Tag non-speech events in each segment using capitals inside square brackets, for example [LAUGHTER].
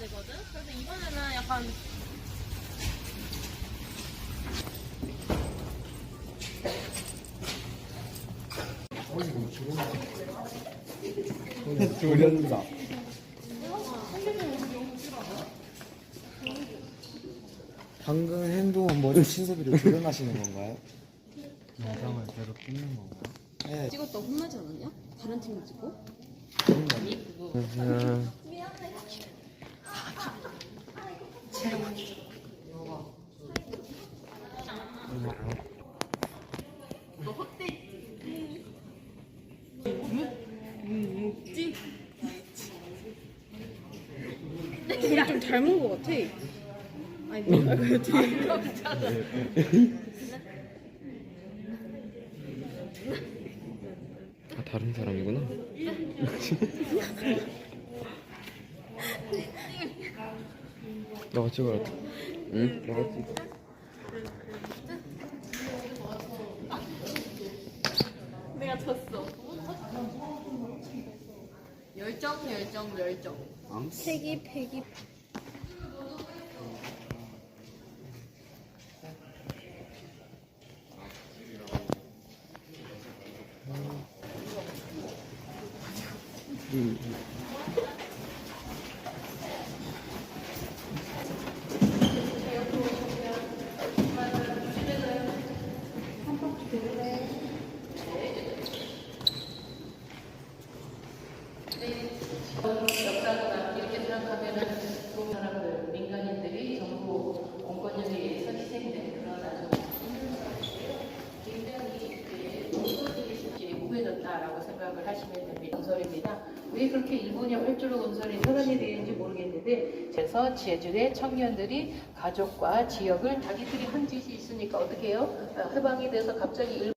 되거든. 그래서 이번에는 약간 조련사. 방금 행동은 머리 신세비를 조련하시는 건가요? 영상을 계속 찍는 건가요? 네. 찍었다 혼나지 않았냐? 다른 팀을 찍고? 음, 우리 좀 닮은 것 같아. 아니 내가 그래도 아, 다른 사람이구나. [LAUGHS] 너가 찍어라. 응? 너가 찍어. 내가 졌어. 열정, 열정, 열정. 패기 패기. 이렇게 생각하면은 그 사람들 민간인들이 전부 공권력에 의해서 희생된 그런 아주 굉장히 이제 무해졌다라고 생각을 하시면 됩니다. 왜 그렇게 일본의 활주로 논설이 혈안이 되는지 모르겠는데 그래서 제주의 청년들이 가족과 지역을 자기들이 한 짓이 있으니까 어떻게 해요? 어, 해방이 돼서 갑자기 일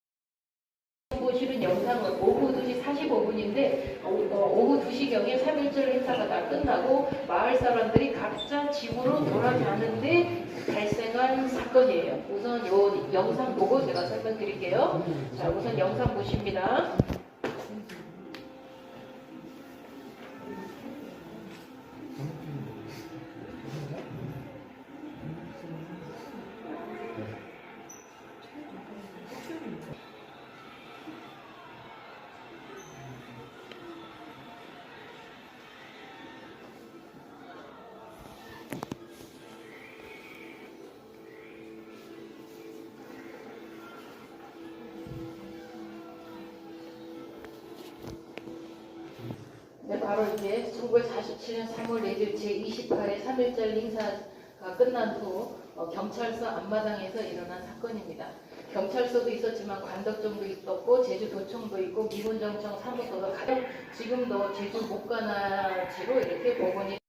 보시는 영상은 오후 2시 45분인데 오후 2시경에 3.1절 행사가 다 끝나고 마을 사람들이 각자 집으로 돌아가는데 발생한 사건이에요. 우선 요 영상 보고 제가 설명드릴게요. 자, 우선 영상 보십니다. 바로 이제 1947년 3월 4일 제28회 3.1절 행사가 끝난 후 어, 경찰서 앞마당에서 일어난 사건입니다. 경찰서도 있었지만 관덕정도 있었고 제주도청도 있고 미군정청 사무소도 가장 지금도 제주 목관아지로 이렇게 복원이